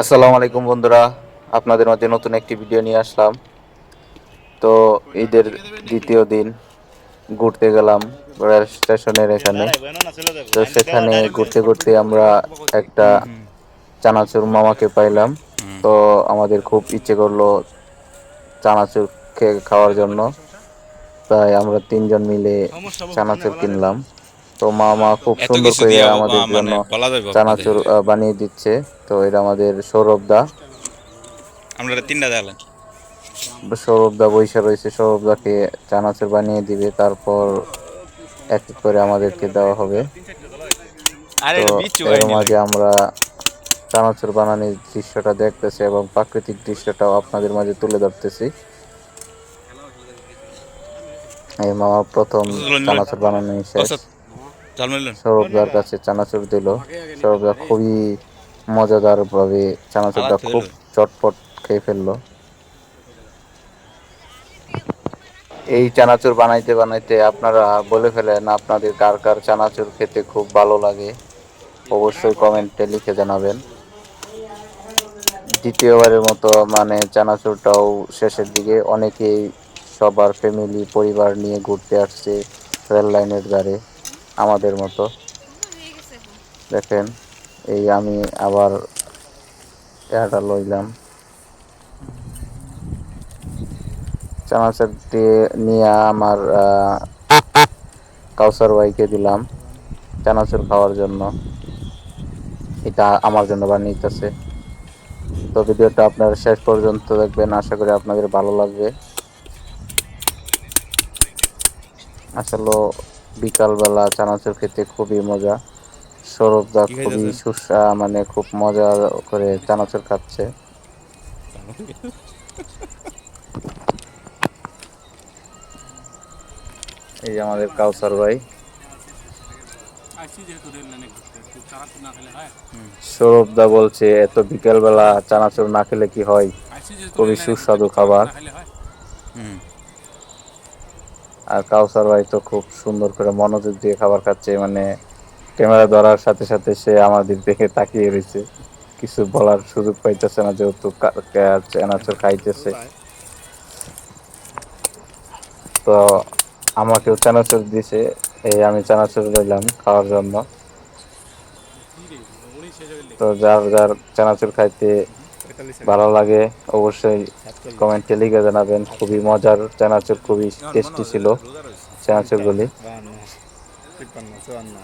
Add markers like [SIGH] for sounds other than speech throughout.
আসসালামু আলাইকুম বন্ধুরা, আপনাদের মাঝে নতুন একটি ভিডিও নিয়ে আসলাম। তো ঈদের দ্বিতীয় দিন ঘুরতে গেলাম রেল স্টেশনের এখানে। তো সেখানে ঘুরতে ঘুরতে আমরা একটা চানাচুর মামাকে পাইলাম। তো আমাদের খুব ইচ্ছে করল চানাচুর খেয়ে খাওয়ার জন্য। তাই আমরা তিনজন মিলে চানাচুর কিনলাম। তো মামা খুব সুন্দর করে আমাদের মানে জন্য আপনাদের। চানাচুর বানিয়ে দিচ্ছে। তো এটা আমাদের সৌরভ দা। আমরা তিনটা দেখলাম সৌরভ দা বৈশা রয়েছে। সৌরভ দাকে চানাচুর বানিয়ে দিবে। তারপর এক এক করে আমাদেরকে দেওয়া হবে। আরে তো এর মাঝে আমরা চানাচুর বানানোর দৃশ্যটা দেখতেছি এবং প্রাকৃতিক দৃশ্যটাও আপনাদের মাঝে তুলে ধরতেছি। এই মামা প্রথম চানাচুর বানানো শেষ। সৌরভদার কাছে চানাচুর দিল। সৌরভদা খুবই মজাদার ভাবে চানাচুরটা খুব। চটপট খেয়ে ফেলল। এই চানাচুর বানাইতে বানাইতে আপনারা বলে ফেলেন আপনাদের কার কার চানাচুর খেতে খুব ভালো লাগে। অবশ্যই কমেন্টে লিখে জানাবেন। দ্বিতীয়বারের মতো মানে চানাচুরটাও শেষের দিকে অনেকেই সবার ফ্যামিলি পরিবার নিয়ে ঘুরতে আসছে রেল লাইনের ধারে আমাদের মতো। দেখেন, এই আমি আবার এটা লইলাম। চানাচুর দিয়ে নিয়ে আমার কাউসার ভাইকে দিলাম চানাচুর খাওয়ার জন্য। এটা আমার জন্য বানিয়েছে। তো ভিডিওটা আপনারা শেষ পর্যন্ত দেখবেন। আশা করি আপনাদের ভালো লাগবে। আসলে বিকালবেলা চানাচুর খেতে খুবই মজা। সৌরভদা খুবই খাইতেছেন? সুস্বা মানে খুব মজা করে চানাচুর খাচ্ছে। [LAUGHS] এই যে আমাদের কাউসার ভাই। সৌরভদা বলছে এত বিকেলবেলা চানাচুর না খেলে কি হয়? খুবই সুস্বাদু খাবার। হুম। আর কাউসার ভাই তো খুব সুন্দর করে মনোযোগ দিয়ে খাবার খাচ্ছে মানে ক্যামেরা ধরার সাথে সাথে সে আমাদের দেখে তাকিয়ে রয়েছে। কিছু বলার সুযোগ পাইতেছে না, যেহেতু কা- খাইতেছে। তো আমাকেও চানাচুর দিছে, এই আমি চানাচুর রইলাম খাওয়ার জন্য। তো যার যার চানাচুর খাইতে ভালো লাগে অবশ্যই কমেন্টে লিখে জানাবেন। খুবই মজার চানাচুর খুবই টেস্টি ছিল চানাচুরগুলি গুলি তিপ্পান্ন চুয়ান্ন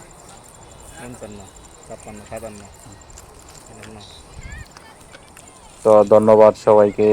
পঞ্চান্ন ছাপ্পান্ন সাতান্ন। তো ধন্যবাদ সবাইকে।